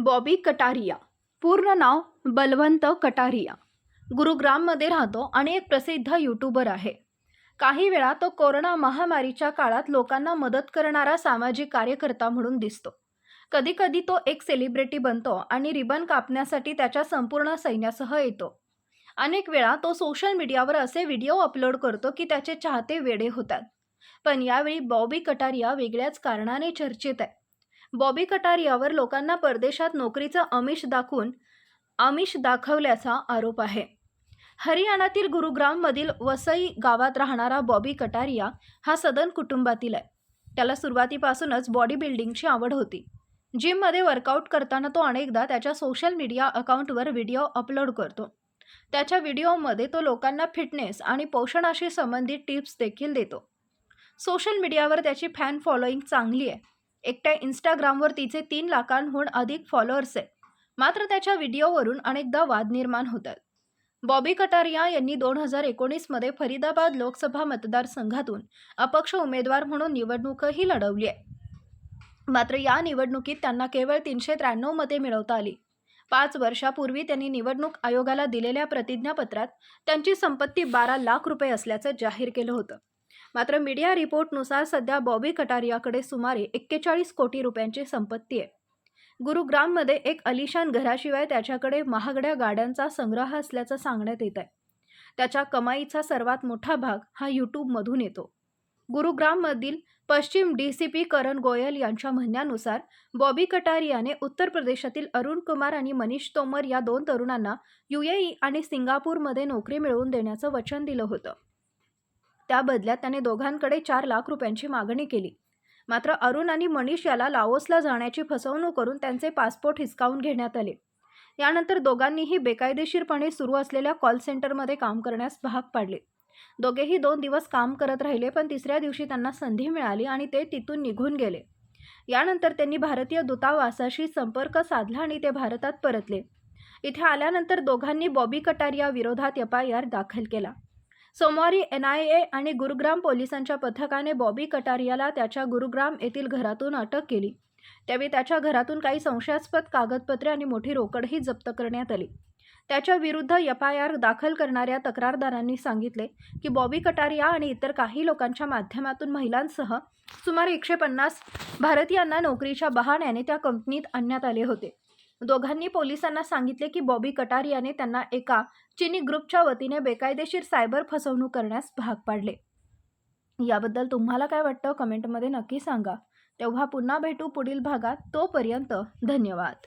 बॉबी कटारिया. पूर्ण नाव बलवंत कटारिया. गुरुग्राममध्ये राहतो आणि एक प्रसिद्ध यूट्यूबर आहे. काही वेळा तो कोरोना महामारीच्या काळात लोकांना मदत करणारा सामाजिक कार्यकर्ता म्हणून दिसतो. कधीकधी तो एक सेलिब्रिटी बनतो आणि रिबन कापण्यासाठी त्याच्या संपूर्ण सैन्यासह येतो. अनेक वेळा तो सोशल मीडियावर असे व्हिडिओ अपलोड करतो की त्याचे चाहते वेडे होतात. पण यावेळी बॉबी कटारिया वेगळ्याच कारणाने चर्चेत आहे. बॉबी कटारियावर लोकांना परदेशात नोकरीचं अमिष दाखवून आमिष दाखवल्याचा आरोप आहे. हरियाणातील गुरुग्राममधील वसई गावात राहणारा बॉबी कटारिया हा सदन कुटुंबातील आहे. त्याला सुरुवातीपासूनच बॉडी बिल्डिंगची आवड होती. जिममध्ये वर्कआउट करताना तो अनेकदा त्याच्या सोशल मीडिया अकाउंटवर व्हिडिओ अपलोड करतो. त्याच्या व्हिडिओमध्ये तो लोकांना फिटनेस आणि पोषणाशी संबंधित टिप्स देखील देतो. सोशल मीडियावर त्याची फॅन फॉलोईंग चांगली आहे. एकट्या इंस्टाग्रामवर तिचे तीन लाखांहून अधिक फॉलोअर्स आहेत. मात्र त्याच्या व्हिडिओवरून अनेकदा वाद निर्माण होतात. बॉबी कटारिया यांनी दोन हजार एकोणीसमध्ये फरीदाबाद लोकसभा मतदारसंघातून अपक्ष उमेदवार म्हणून निवडणूकही लढवली आहे. मात्र या निवडणुकीत त्यांना केवळ तीनशे त्र्याण्णव मते मिळवता आली. पाच वर्षापूर्वी त्यांनी निवडणूक आयोगाला दिलेल्या प्रतिज्ञापत्रात त्यांची संपत्ती बारा लाख रुपये असल्याचं जाहीर केलं होतं. मात्र मीडिया रिपोर्टनुसार सध्या बॉबी कटारियाकडे सुमारे एक्केचाळीस कोटी रुपयांची संपत्ती आहे. गुरुग्राममध्ये एक अलिशान घराशिवाय त्याच्याकडे महागड्या गाड्यांचा संग्रह असल्याचं सांगण्यात येत आहे त्याच्या कमाईचा सर्वात मोठा भाग हा यूट्यूबमधून येतो. गुरुग्राममधील पश्चिम D C P Karan Goyal यांच्या म्हणण्यानुसार बॉबी कटारियाने उत्तर प्रदेशातील अरुण कुमार आणि मनीष तोमर या दोन तरुणांना युएई आणि सिंगापूरमध्ये नोकरी मिळवून देण्याचं वचन दिलं होतं. त्या बदल्यात त्याने दोघांकडे चार लाख रुपयांची मागणी केली. मात्र अरुण आणि मनीष याला लाओसला जाण्याची फसवणूक करून त्यांचे पासपोर्ट हिसकावून घेण्यात आले. यानंतर दोघांनीही बेकायदेशीरपणे सुरू असलेल्या कॉल सेंटरमध्ये काम करण्यास भाग पाडले. दोघेही दोन दिवस काम करत राहिले पण तिसऱ्या दिवशी त्यांना संधी मिळाली आणि ते तिथून निघून गेले. यानंतर त्यांनी भारतीय दूतावासाशी संपर्क साधला आणि ते भारतात परतले. इथे आल्यानंतर दोघांनी बॉबी कटारिया विरोधात एफ आय आर दाखल केला. सोमवारी एन आय ए आणि गुरुग्राम पोलिसांच्या पथकाने बॉबी कटारियाला त्याच्या गुरुग्राम येथील घरातून अटक केली. त्यावेळी त्याच्या घरातून काही संशयास्पद कागदपत्रे आणि मोठी रोकडही जप्त करण्यात आली. त्याच्या विरुद्ध एफ आय आर दाखल करणाऱ्या तक्रारदारांनी सांगितले की बॉबी कटारिया आणि इतर काही लोकांच्या माध्यमातून महिलांसह सुमारे एकशे पन्नास भारतीयांना नोकरीच्या बहाण्याने त्या कंपनीत आणण्यात आले होते. दोघांनी पोलिसांना सांगितले की बॉबी कटारियाने त्यांना एका चिनी ग्रुपच्या वतीने बेकायदेशीर सायबर फसवणूक करण्यास भाग पाडले. याबद्दल तुम्हाला काय वाटतं? कमेंटमध्ये नक्की सांगा. तेव्हा पुन्हा भेटू पुढील भागात. तोपर्यंत धन्यवाद.